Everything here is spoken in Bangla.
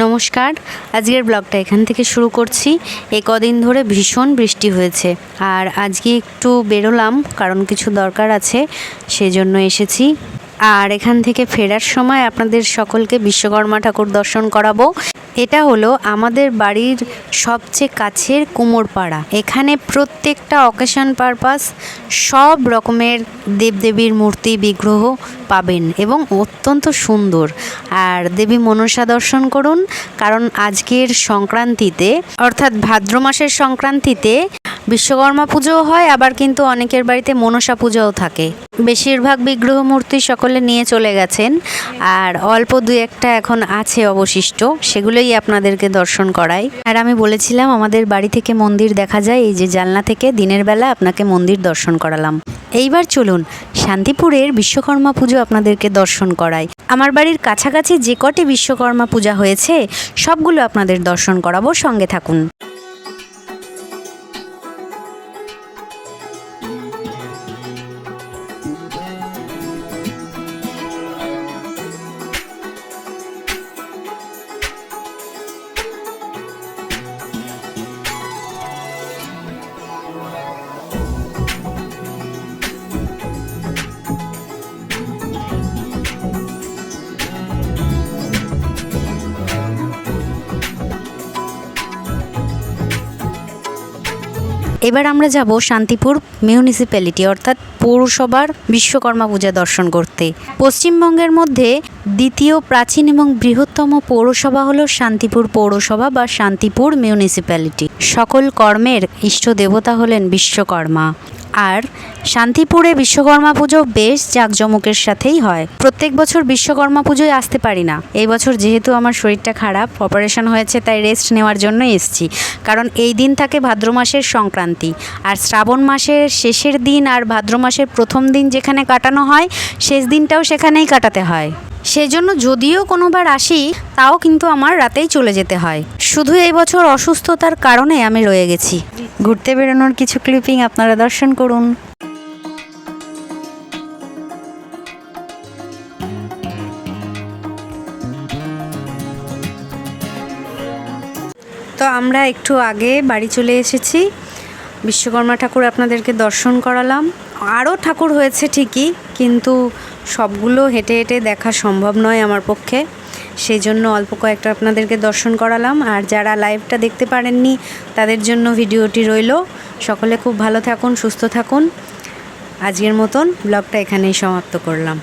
নমস্কার। আজকের ব্লগটা এখান থেকে শুরু করছি। এ কদিন ধরে ভীষণ বৃষ্টি হয়েছে। আর আজকে একটু বেরোলাম, কারণ কিছু দরকার আছে, সেজন্য এসেছি। আর এখান থেকে ফেরার সময় আপনাদের সকলকে বিশ্বকর্মা ঠাকুর দর্শন করাবো। এটা হলো আমাদের বাড়ির সবচেয়ে কাছের কুমোরপাড়া। এখানে প্রত্যেকটা অকেশন পারপাস সব রকমের দেবদেবীর মূর্তি বিগ্রহ পাবেন এবং অত্যন্ত সুন্দর। আর দেবী মনসা দর্শন করুন, কারণ আজকের সংক্রান্তিতে, অর্থাৎ ভাদ্র মাসের সংক্রান্তিতে বিশ্বকর্মা পুজোও হয়, আবার কিন্তু অনেকের বাড়িতে মনসা পুজোও থাকে। বেশিরভাগ বিগ্রহ মূর্তি সকলে নিয়ে চলে গেছেন, আর অল্প দু একটা এখন আছে অবশিষ্ট, সেগুলোই আপনাদেরকে দর্শন করাই। আর আমি বলেছিলাম, আমাদের বাড়ি থেকে মন্দির দেখা যায়, এই যে জানলা থেকে দিনের বেলা আপনাকে মন্দির দর্শন করালাম। এইবার চলুন, শান্তিপুরের বিশ্বকর্মা পুজো আপনাদেরকে দর্শন করাই। আমার বাড়ির কাছাকাছি যে কটি বিশ্বকর্মা পূজা হয়েছে, সবগুলো আপনাদের দর্শন করাবো, সঙ্গে থাকুন। এবার আমরা যাব শান্তিপুর মিউনিসিপ্যালিটি অর্থাৎ পৌরসভার বিশ্বকর্মা পূজা দর্শন করতে। পশ্চিমবঙ্গের মধ্যে দ্বিতীয় প্রাচীন এবং বৃহত্তম পৌরসভা হল শান্তিপুর পৌরসভা বা শান্তিপুর মিউনিসিপ্যালিটি সকল কর্মের ইষ্ট দেবতা হলেন বিশ্বকর্মা। আর শান্তিপুরে বিশ্বকর্মা পুজো বেশ জাঁকজমকের সাথেই হয়। প্রত্যেক বছর বিশ্বকর্মা পুজোয় আসতে পারি না। এই বছর যেহেতু আমার শরীরটা খারাপ অপারেশন হয়েছে তাই রেস্ট নেওয়ার জন্য এসছি। কারণ এই দিন থাকে ভাদ্র মাসের সংক্রান্তি। আর শ্রাবণ মাসের শেষের দিন আর ভাদ্র মাসের প্রথম দিন যেখানে কাটানো হয়, শেষ দিনটাও সেখানেই কাটাতে হয়। সেজন্য যদিও কোনোবার আসি, তাও কিন্তু আমার রাতেই চলে যেতে হয়। শুধু এই বছর অসুস্থতার কারণে আমি রয়ে গেছি। ঘুরতে বেরোনোর কিছু ক্লিপিং আপনারা দর্শন করুন। তো আমরা একটু আগে বাড়ি চলে এসেছি। বিশ্বকর্মা ঠাকুর আপনাদেরকে দর্শন করালাম। আরও ঠাকুর হয়েছে ঠিকই, কিন্তু সবগুলো হেঁটে হেঁটে দেখা সম্ভব নয় আমার পক্ষে। সেই জন্য অল্প কয়েকটা আপনাদেরকে দর্শন করালাম। আর যারা লাইভটা দেখতে পারেননি, তাদের জন্য ভিডিওটি রইল। সকলে খুব ভালো থাকুন, সুস্থ থাকুন। আজকের মতন ব্লগটা এখানেই সমাপ্ত করলাম।